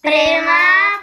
prima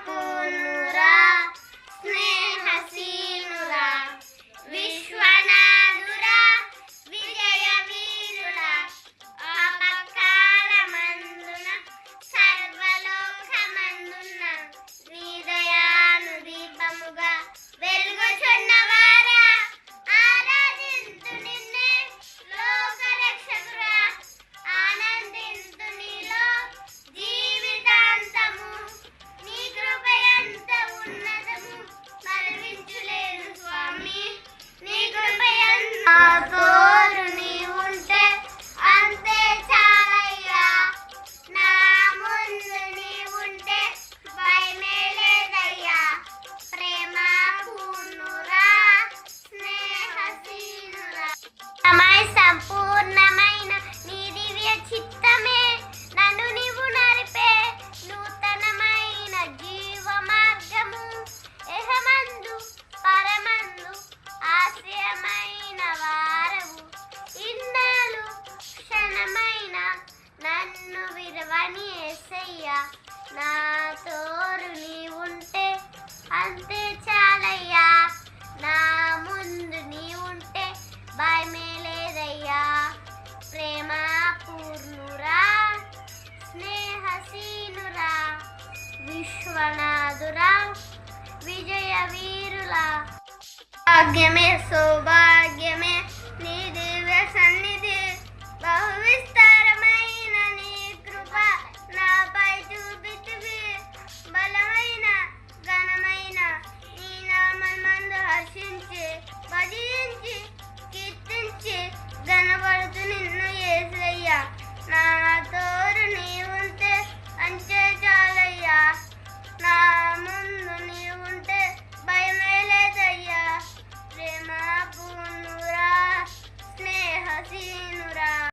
నన్ను విరవని ఎస్సయ్యా నా తోరు నీ ఉంటే అంతే చాలయ్యా. నా ముందు నీ ఉంటే భయమే లేదయ్యా. ప్రేమ పూర్ణురా స్నేహసీనురా విశ్వనాథురా విజయ వీరులా భాగ్యమే సౌభాగ్యమే சென்று பதினெஞ்சு